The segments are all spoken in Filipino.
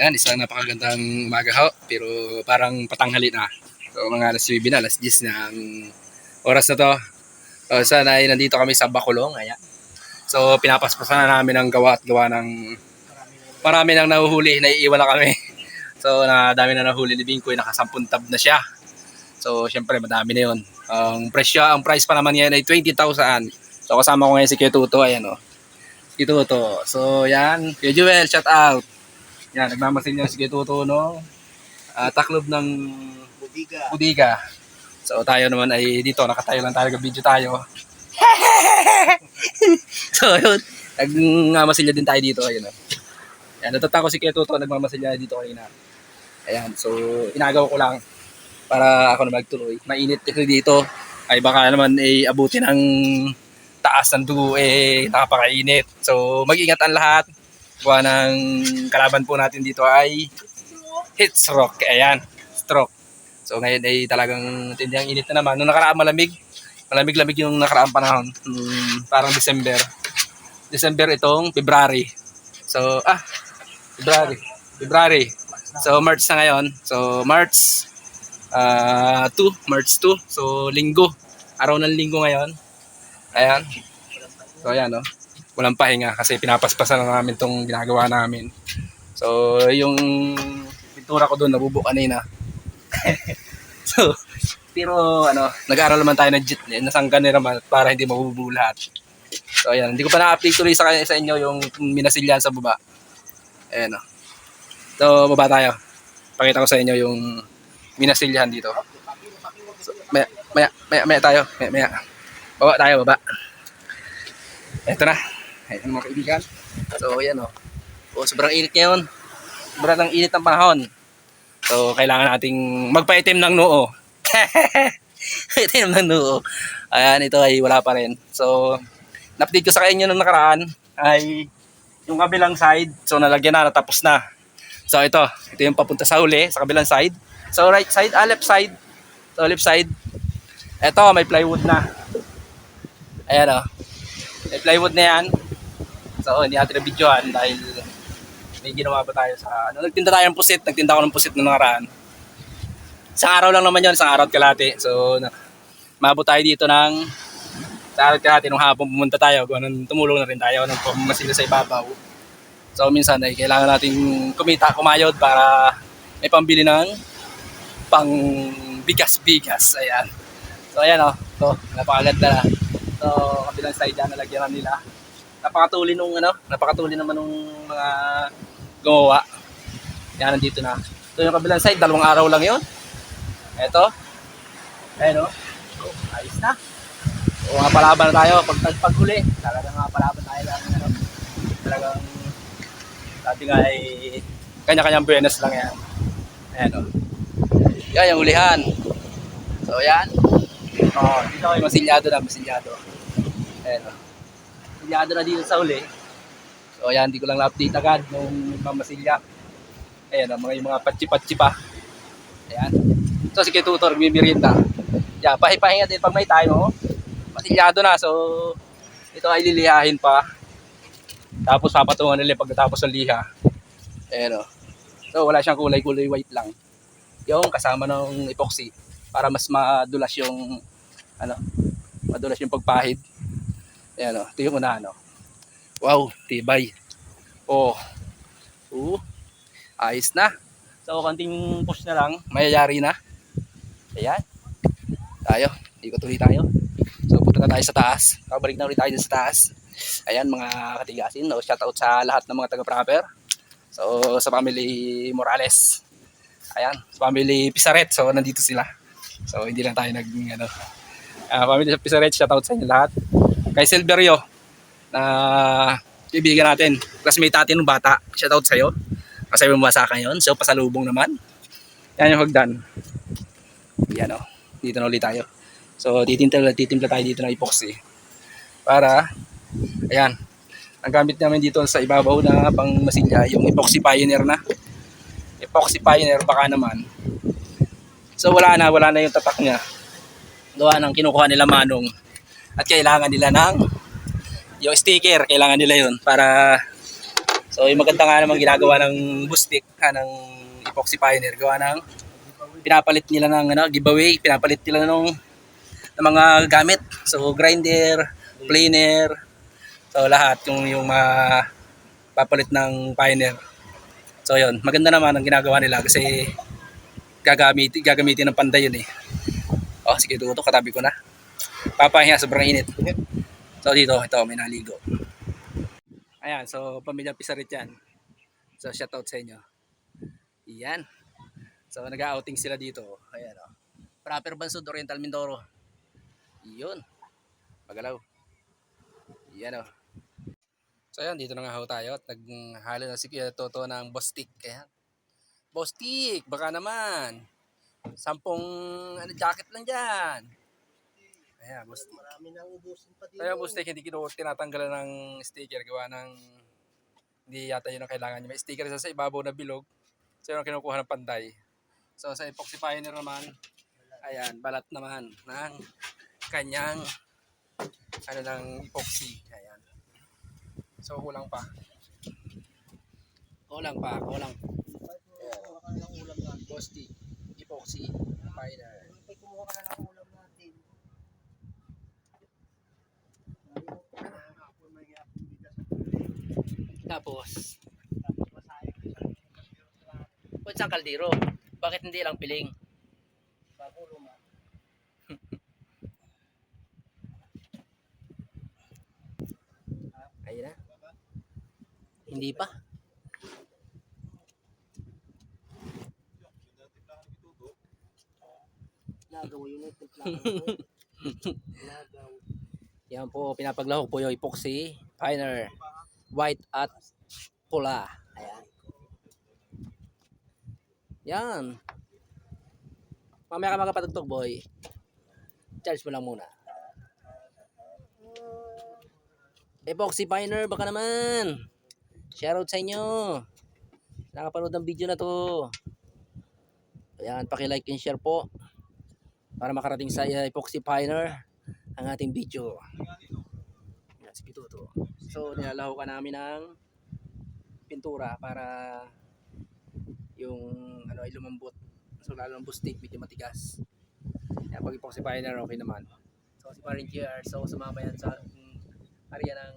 Yan, isang napakagandang umaga ho, pero parang patanghali na. So mga alas 9 na, alas 10 na ang oras na to. So, sana ay nandito kami sa Bacolong, ayan. So pinapaspasan na namin ang gawa at gawa ng marami nang nahuhuli, naiiwan na kami. So na dami na nahuli ni Bingkoy, nakasampun tab na siya. So syempre madami na yun. Ang presyo, ang price pa naman yan ay 20,000. So kasama ko ngayon si Kuya Tuto, ayan o. Si Tuto. So yan, Kuya Joel, shout out. Yan, nagmamasin niya si Kuya Tuto, no? Ah, taklob ng Budiga. Budiga. So tayo naman ay dito, nakatayo lang tayo, video tayo. so yun, nagmamasilya din tayo dito, ayun o. Yan, natata ko si Kuya Tuto, nagmamasilya dito kanina. Ayan, so inagaw ko lang para ako na magtuloy. Mainit dito. Ay baka naman eh abutin ng taas ng dugo eh nakapakainit. So mag-ingat ang lahat. Gawa ng kalaban po natin dito ay heat stroke. Ayan, stroke. So ngayon ay talagang tindiyang init na naman. Nung nakaraan malamig, malamig-lamig yung nakaraang panahon. Hmm, parang December. December itong February. So, ah, February. February. So, March na ngayon. So, March ah 2, March 2. So, linggo. Araw ng linggo ngayon. Ayan. So, ayan, no. Walang pahinga kasi pinapaspasan na namin tong ginagawa namin. So, yung pintura ko doon nabubo kanina. so, pero ano, nag-aaral naman tayo ng JIT, nasanggan na naman para hindi mabubuo lahat. So, ayan. Hindi ko pa na-update tuloy sa, sa inyo yung minasilyan sa baba. Ayan, no. So, baba tayo. Pakita ko sa inyo yung minasilyahan dito. So, maya, maya, maya, maya tayo. Maya, maya. Baba tayo, baba. Ito na. Ayan mga kaibigan. So, ayan o. Oh. sobrang init ngayon. Sobrang init ng panahon. So, kailangan nating magpaitim ng noo. Itim ng noo. Ayan, ito ay wala pa rin. So, na-update ko sa inyo nung nakaraan ay yung kabilang side. So, nalagyan na, natapos na. So, ito. Ito yung papunta sa huli, sa kabilang side. So, right side, ah, left side. So, left side. Ito, may plywood na. Ayan o. May plywood na yan. So, hindi natin na-videoan dahil may ginawa pa tayo sa, ano, nagtinda tayo ng pusit. Nagtinda ako ng pusit nung nakaraan. Isang araw lang naman yun, isang araw at kalate. So, na, maabot tayo dito ng sa araw at kalate nung hapon pumunta tayo. Ganun, tumulong na rin tayo ng pamamasila sa ibabaw. So, minsan ay kailangan natin kumita, kumayod para may pambili ng pang bigas-bigas. Ayan. So, ayan o. Oh. So, napakaganda na. So, kabilang side yan, nalagyan na nila. Napakatuli nung ano, napakatuli naman nung mga gumawa. Yan, nandito na. So, yung kabilang side, dalawang araw lang yon Eto. Ayan o. So, ayos na. So, nga palaban tayo. Pag paghuli, talagang nga palaban tayo lang. Ano, talagang sabi nga ay kanya-kanyang buenas lang yan. Ayan o. Yan, yung hulihan. So, yan. Oh, dito ay masilyado na, masilyado. Ayan o. Masilyado na dito sa huli. So, yan, hindi ko lang na-update agad nung mamasilya. Ayan o, mga, yung mga patsi-patsi pa. Ayan. So, si Tutor, mimirinda. Yan, pahipahinga din pag may time, oh. Masilyado na, so, ito ay lilihahin pa. Tapos papatungan nila pagkatapos ng liha. Ayan o. So wala siyang kulay-kulay white lang. Yung kasama ng epoxy para mas madulas yung ano, madulas yung pagpahid. Ayan o. Ito yung unahan o. Wow, tibay. Oh. Oo. Ayos na. So konting push na lang, mayayari na. Ayan. Tayo. Ikot ulit tayo. So punta na tayo sa taas. Kabalik na ulit tayo sa taas. Ayan mga katigasin, no? shout out sa lahat ng mga taga-proper. So sa family Morales. Ayan, sa family Pisaret. So nandito sila. So hindi lang tayo nag ano. Uh, family Pisaret, shout out sa inyo lahat. Kay Silverio na kaibigan natin. Classmate natin ng bata. Shout out sa iyo. Kasi bumasa ka yun. So pasalubong naman. Yan yung hagdan. Yan o. Dito na ulit tayo. So titimpla, titimpla tayo dito ng epoxy. Para Ayan. Ang gamit namin dito sa ibabaw na pang masilya, yung epoxy pioneer na. Epoxy pioneer baka naman. So wala na, wala na yung tatak niya. Gawa ng kinukuha nila manong. At kailangan nila ng yung sticker, kailangan nila yun para So yung maganda nga naman ginagawa ng Bustik, ha, ng Epoxy Pioneer, gawa ng pinapalit nila ng ano, giveaway, pinapalit nila ng, ng mga gamit. So grinder, planer, so lahat yung yung mga papalit ng Pioneer. So yun, maganda naman ang ginagawa nila kasi gagamit gagamitin ng panday yun eh. Oh, sige tuto, katabi ko na. Papahinga, sobrang init. So dito, ito, may naligo. Ayan, so pamilya Pisarit yan. So shoutout sa inyo. Yan. So nag-outing sila dito. Ayan o. Proper Bansod Oriental Mindoro. Yun. Magalaw. Yan o. So ayan, dito na nga ho tayo at naghalo na si Kuya Toto ng Bostik. Ayan. Bostik, baka naman. Sampung ano, jacket lang dyan. Ayan, Bostik. Marami nang ubusin pa dito. Kaya po stick, hindi kinu tinatanggalan ng sticker gawa ng hindi yata yun ang kailangan niya. May sticker isa sa ibabaw na bilog. So yun ang kinukuha ng panday. So sa epoxy pioneer naman, ayan, balat naman ng kanyang ano ng epoxy. Ayan. So kulang pa. Kulang pa, kulang. Ka na ng ulam natin. Bosti, epoxy, pioneer. Ay, kumuha ka na ng ulam natin. Tapos, kung saan kaldero? Bakit hindi lang piling? Ayun na. Hindi pa. Lagaw yun yung. Yan po, pinapaglahok po yung epoxy, finer, white at pula. Ayan. Yan. Mamaya ka makapatugtog, boy. Charge mo lang muna. Epoxy finer, baka naman. Shoutout sa inyo. Nakapanood ng video na to. Ayan, paki-like and share po. Para makarating sa uh, epoxy finer ang ating video. Yan, si Pituto. So, nilalaho ka namin ng pintura para yung ano ay lumambot. So, lalo ng bustik, medyo matigas. Yan, pag epoxy finer, okay naman. So, si Parin GR, so sumama yan sa area ng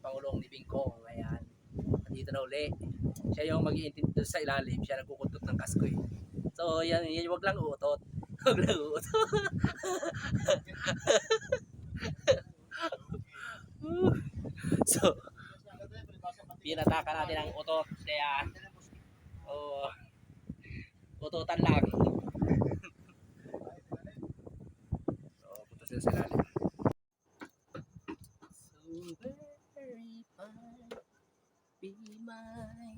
Pangulong ni Bingkong. Ayan. Nandito na uli. Siya yung mag doon sa ilalim. Siya nagkukuntot ng kaskoy. So, yan, yan, wag lang uutot. Uutot. so, pinataka natin ang utot. Kaya, oh, utotan lang. so, punta sila sa ilalim. So very fine, be mine.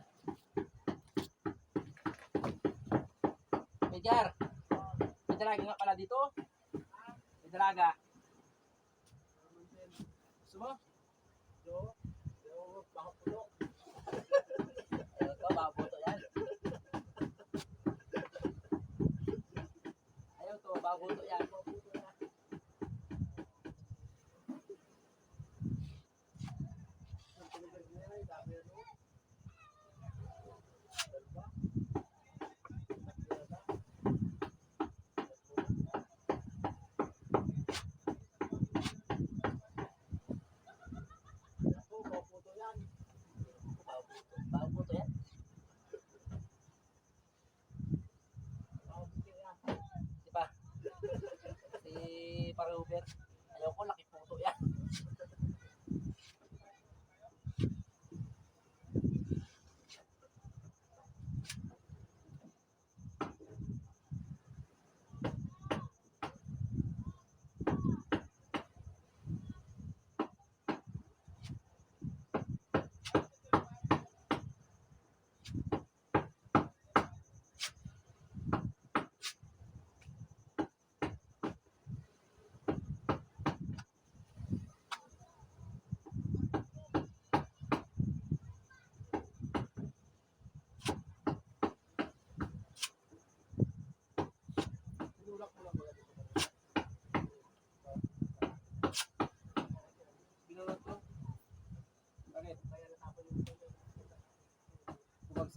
May jar. May dalaga nga pala dito. May dalaga.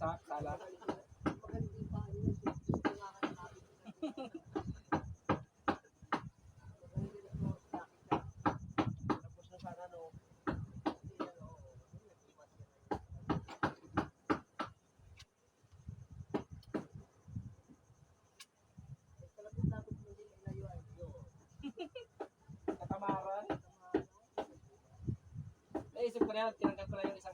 sa sala. Katamaran. Naisip ko na yan, tinanggap ko na yung isang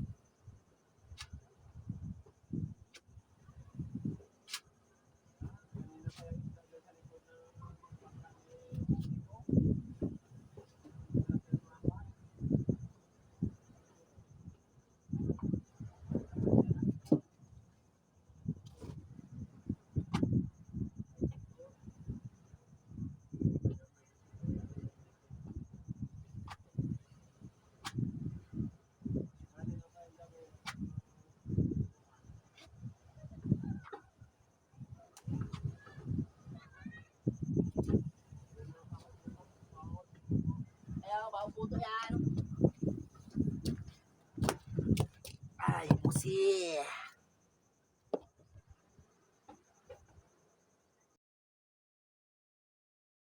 姐